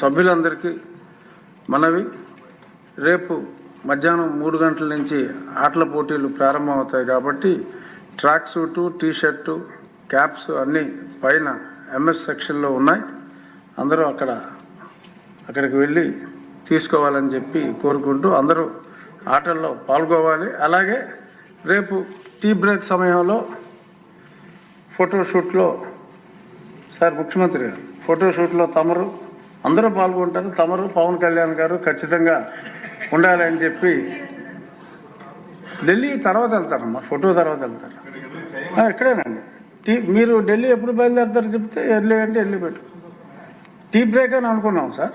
సభ్యులందరికీ మనవి. రేపు మధ్యాహ్నం మూడు గంటల నుంచి ఆటల పోటీలు ప్రారంభమవుతాయి కాబట్టి track suit T shirt caps అన్నీ పైన ఎంఎస్ సెక్షన్లో ఉన్నాయి. అందరూ అక్కడ అక్కడికి వెళ్ళి తీసుకోవాలని చెప్పి కోరుకుంటూ అందరూ ఆటల్లో పాల్గొవాలి. అలాగే రేపు టీ బ్రేక్ సమయంలో ఫోటోషూట్లో సార్ ముఖ్యమంత్రి గారు ఫోటోషూట్లో తమరు అందరూ పాల్గొంటారు. తమరు పవన్ కళ్యాణ్ గారు ఖచ్చితంగా ఉండాలి అని చెప్పి ఢిల్లీ తర్వాత వెళ్తారమ్మా ఫోటో తర్వాత వెళ్తారు. ఇక్కడేనండి. టీ మీరు ఢిల్లీ ఎప్పుడు బయలుదేరుతారు చెప్తే ఎర్లీ అంటే ఎర్లీ పెట్టు టీ బ్రేక్ అని అనుకున్నాం సార్.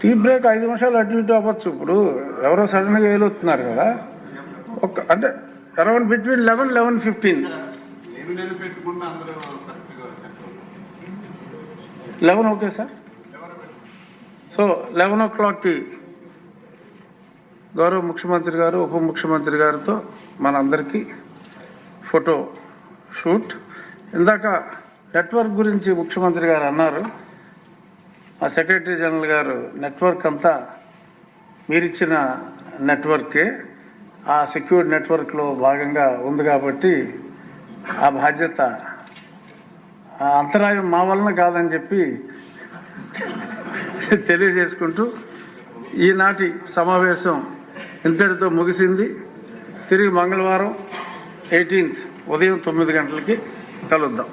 టీ బ్రేక్ ఐదు నిమిషాలు అటు ఇటు అవ్వచ్చు. ఇప్పుడు ఎవరో సడన్గా వేలొస్తున్నారు కదా. ఒక అంటే around between eleven eleven fifteen. Eleven okay sir so eleven ఓ క్లాక్కి గౌరవ ముఖ్యమంత్రి గారు ఉప ముఖ్యమంత్రి గారితో మనందరికీ ఫోటో షూట్. ఇందాక నెట్వర్క్ గురించి ముఖ్యమంత్రి గారు అన్నారు. మా సెక్రటరీ జనరల్ గారు నెట్వర్క్ అంతా మీరిచ్చిన నెట్వర్కే. ఆ సెక్యూర్డ్ నెట్వర్క్లో భాగంగా ఉంది కాబట్టి ఆ బాధ్యత అంతరాయం మా వలన కాదని చెప్పి తెలియజేసుకుంటూ ఈనాటి సమావేశం ఇంతటితో ముగిసింది. తిరిగి మంగళవారం ఎయిటీన్త్ ఉదయం తొమ్మిది గంటలకి కలుద్దాం.